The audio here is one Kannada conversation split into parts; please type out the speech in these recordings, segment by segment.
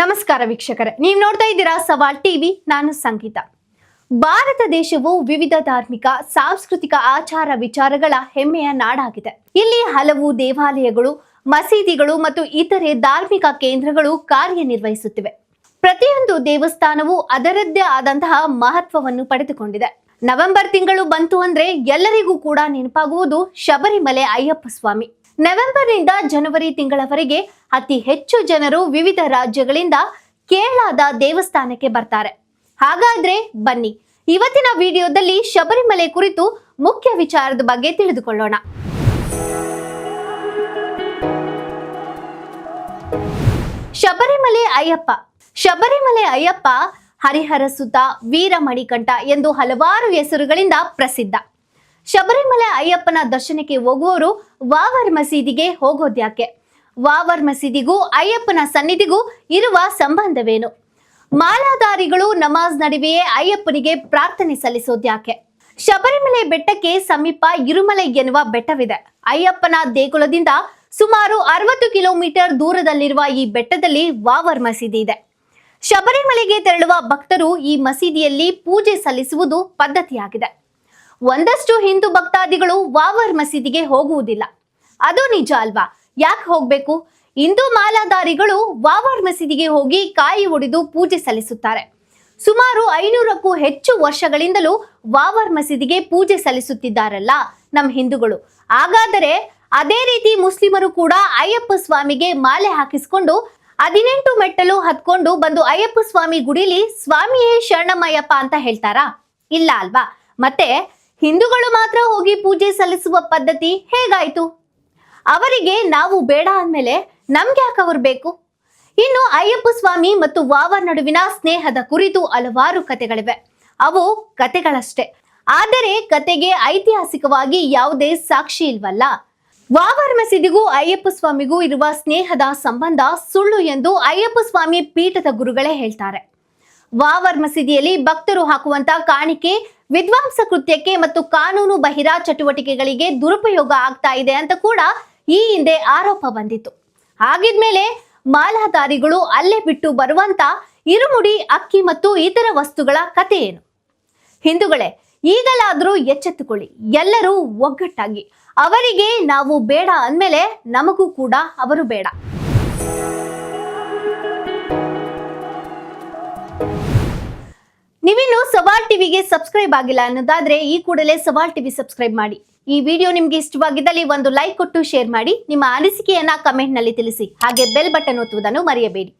ನಮಸ್ಕಾರ ವೀಕ್ಷಕರೇ, ನೀವು ನೋಡ್ತಾ ಇದ್ದೀರಾ ಸವಾಲ್ ಟಿವಿ, ನಾನು ಸಂಗೀತ. ಭಾರತ ದೇಶವು ವಿವಿಧ ಧಾರ್ಮಿಕ, ಸಾಂಸ್ಕೃತಿಕ ಆಚಾರ ವಿಚಾರಗಳ ಹೆಮ್ಮೆಯ ನಾಡಾಗಿದೆ. ಇಲ್ಲಿ ಹಲವು ದೇವಾಲಯಗಳು, ಮಸೀದಿಗಳು ಮತ್ತು ಇತರೆ ಧಾರ್ಮಿಕ ಕೇಂದ್ರಗಳು ಕಾರ್ಯನಿರ್ವಹಿಸುತ್ತಿವೆ. ಪ್ರತಿಯೊಂದು ದೇವಸ್ಥಾನವು ಅದರದ್ದೇ ಆದಂತಹ ಮಹತ್ವವನ್ನು ಪಡೆದುಕೊಂಡಿದೆ. ನವೆಂಬರ್ ತಿಂಗಳು ಬಂತು ಅಂದ್ರೆ ಎಲ್ಲರಿಗೂ ಕೂಡ ನೆನಪಾಗುವುದು ಶಬರಿಮಲೆ ಅಯ್ಯಪ್ಪ ಸ್ವಾಮಿ. ನವೆಂಬರ್ನಿಂದ ಜನವರಿ ತಿಂಗಳವರೆಗೆ ಅತಿ ಹೆಚ್ಚು ಜನರು ವಿವಿಧ ರಾಜ್ಯಗಳಿಂದ ಕೇರಳದ ದೇವಸ್ಥಾನಕ್ಕೆ ಬರ್ತಾರೆ. ಹಾಗಾದ್ರೆ ಬನ್ನಿ, ಇವತ್ತಿನ ವಿಡಿಯೋದಲ್ಲಿ ಶಬರಿಮಲೆ ಕುರಿತು ಮುಖ್ಯ ವಿಚಾರದ ಬಗ್ಗೆ ತಿಳಿದುಕೊಳ್ಳೋಣ. ಶಬರಿಮಲೆ ಅಯ್ಯಪ್ಪ. ಶಬರಿಮಲೆ ಅಯ್ಯಪ್ಪ ಹರಿಹರ ಸುತ ವೀರಮಣಿಕಂಠ ಎಂದು ಹಲವಾರು ಹೆಸರುಗಳಿಂದ ಪ್ರಸಿದ್ಧ. ಶಬರಿಮಲೆ ಅಯ್ಯಪ್ಪನ ದರ್ಶನಕ್ಕೆ ಹೋಗುವವರು ವಾವರ್ ಮಸೀದಿಗೆ ಹೋಗೋದ್ಯಾಕೆ ವಾವರ್ ಮಸೀದಿಗೂ ಅಯ್ಯಪ್ಪನ ಸನ್ನಿಧಿಗೂ ಇರುವ ಸಂಬಂಧವೇನು? ಮಾಲಾಧಾರಿಗಳು ನಮಾಜ್ ನಡುವೆಯೇ ಅಯ್ಯಪ್ಪನಿಗೆ ಪ್ರಾರ್ಥನೆ ಸಲ್ಲಿಸೋದ್ಯಾಕೆ ಶಬರಿಮಲೆ ಬೆಟ್ಟಕ್ಕೆ ಸಮೀಪ ಇರುಮಲೆ ಎನ್ನುವ ಬೆಟ್ಟವಿದೆ. ಅಯ್ಯಪ್ಪನ ದೇಗುಲದಿಂದ ಸುಮಾರು ಅರವತ್ತು ಕಿಲೋಮೀಟರ್ ದೂರದಲ್ಲಿರುವ ಈ ಬೆಟ್ಟದಲ್ಲಿ ವಾವರ್ ಮಸೀದಿ ಇದೆ. ಶಬರಿಮಲೆಗೆ ತೆರಳುವ ಭಕ್ತರು ಈ ಮಸೀದಿಯಲ್ಲಿ ಪೂಜೆ ಸಲ್ಲಿಸುವುದು ಪದ್ಧತಿಯಾಗಿದೆ. ಒಂದಷ್ಟು ಹಿಂದೂ ಭಕ್ತಾದಿಗಳು ವಾವರ್ ಮಸೀದಿಗೆ ಹೋಗುವುದಿಲ್ಲ. ಅದು ನಿಜ ಅಲ್ವಾ? ಯಾಕೆ ಹೋಗ್ಬೇಕು? ಹಿಂದೂ ಮಾಲಾಧಾರಿಗಳು ವಾವರ್ ಮಸೀದಿಗೆ ಹೋಗಿ ಕಾಯಿ ಒಡೆದು ಪೂಜೆ ಸಲ್ಲಿಸುತ್ತಾರೆ. ಸುಮಾರು ಐನೂರಕ್ಕೂ ಹೆಚ್ಚು ವರ್ಷಗಳಿಂದಲೂ ವಾವರ್ ಮಸೀದಿಗೆ ಪೂಜೆ ಸಲ್ಲಿಸುತ್ತಿದ್ದಾರಲ್ಲ ನಮ್ಮ ಹಿಂದೂಗಳು. ಹಾಗಾದರೆ ಅದೇ ರೀತಿ ಮುಸ್ಲಿಮರು ಕೂಡ ಅಯ್ಯಪ್ಪ ಸ್ವಾಮಿಗೆ ಮಾಲೆ ಹಾಕಿಸಿಕೊಂಡು ಹದಿನೆಂಟು ಮೆಟ್ಟಲು ಹತ್ಕೊಂಡು ಬಂದು ಅಯ್ಯಪ್ಪ ಸ್ವಾಮಿ ಗುಡಿಲಿ ಸ್ವಾಮಿಯೇ ಶರಣಮ್ಮಯ್ಯಪ್ಪ ಅಂತ ಹೇಳ್ತಾರಾ? ಇಲ್ಲ ಅಲ್ವಾ? ಮತ್ತೆ ಹಿಂದೂಗಳು ಮಾತ್ರ ಹೋಗಿ ಪೂಜೆ ಸಲ್ಲಿಸುವ ಪದ್ಧತಿ ಹೇಗಾಯ್ತು? ಅವರಿಗೆ ನಾವು ಬೇಡ ಅಂದಮೇಲೆ ನಮ್ಗೆ ಯಾಕೆ ಅವರು ಬೇಕು? ಇನ್ನು ಅಯ್ಯಪ್ಪ ಸ್ವಾಮಿ ಮತ್ತು ವಾವ ನಡುವಿನ ಸ್ನೇಹದ ಕುರಿತು ಹಲವಾರು ಕತೆಗಳಿವೆ ಅವು ಕತೆಗಳಷ್ಟೇ ಆದರೆ ಕತೆಗೆ ಐತಿಹಾಸಿಕವಾಗಿ ಯಾವುದೇ ಸಾಕ್ಷಿ ಇಲ್ವಲ್ಲ? ವಾವರ್ ಮಸೀದಿಗೂ ಅಯ್ಯಪ್ಪ ಸ್ವಾಮಿಗೂ ಇರುವ ಸ್ನೇಹದ ಸಂಬಂಧ ಸುಳ್ಳು ಎಂದು ಅಯ್ಯಪ್ಪ ಸ್ವಾಮಿ ಪೀಠದ ಗುರುಗಳೇ ಹೇಳ್ತಾರೆ. ವಾವರ್ ಮಸೀದಿಯಲ್ಲಿ ಭಕ್ತರು ಹಾಕುವಂತ ಕಾಣಿಕೆ, ವಿದ್ವಾಂಸ ಕೃತ್ಯಕ್ಕೆ ಮತ್ತು ಕಾನೂನು ಬಹಿರ ಚಟುವಟಿಕೆಗಳಿಗೆ ದುರುಪಯೋಗ ಆಗ್ತಾ ಇದೆ ಅಂತ ಕೂಡ ಈ ಹಿಂದೆ ಆರೋಪ ಬಂದಿತ್ತು. ಹಾಗಿದ್ಮೇಲೆ ಮಾಲಾಧಾರಿಗಳು ಅಲ್ಲೇ ಬಿಟ್ಟು ಬರುವಂತ ಇರುಮುಡಿ, ಅಕ್ಕಿ ಮತ್ತು ಇತರ ವಸ್ತುಗಳ ಕಥೆ ಏನು? ಹಿಂದೂಗಳೇ, ಈಗಲಾದರೂ ಎಚ್ಚೆತ್ತುಕೊಳ್ಳಿ. ಎಲ್ಲರೂ ಒಗ್ಗಟ್ಟಾಗಿ. ಅವರಿಗೆ ನಾವು ಬೇಡ ಅಂದಮೇಲೆ ನಮಗೂ ಕೂಡ ಅವರು ಬೇಡ. ನೀವಿನ್ನು ಸವಾಲ್ ಟಿವಿಗೆ ಸಬ್ಸ್ಕ್ರೈಬ್ ಆಗಿಲ್ಲ ಅನ್ನೋದಾದ್ರೆ ಈ ಕೂಡಲೇ ಸವಾಲ್ ಟಿವಿ ಸಬ್ಸ್ಕ್ರೈಬ್ ಮಾಡಿ. ಈ ವಿಡಿಯೋ ನಿಮ್ಗೆ ಇಷ್ಟವಾಗಿದ್ದಲ್ಲಿ ಒಂದು ಲೈಕ್ ಕೊಟ್ಟು ಶೇರ್ ಮಾಡಿ. ನಿಮ್ಮ ಅನಿಸಿಕೆಯನ್ನ ಕಮೆಂಟ್ನಲ್ಲಿ ತಿಳಿಸಿ. ಹಾಗೆ ಬೆಲ್ ಬಟನ್ ಒತ್ತುವುದನ್ನು ಮರೆಯಬೇಡಿ.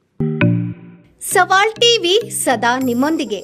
ಸವಾಲ್ ಟಿವಿ ಸದಾ ನಿಮ್ಮೊಂದಿಗೆ.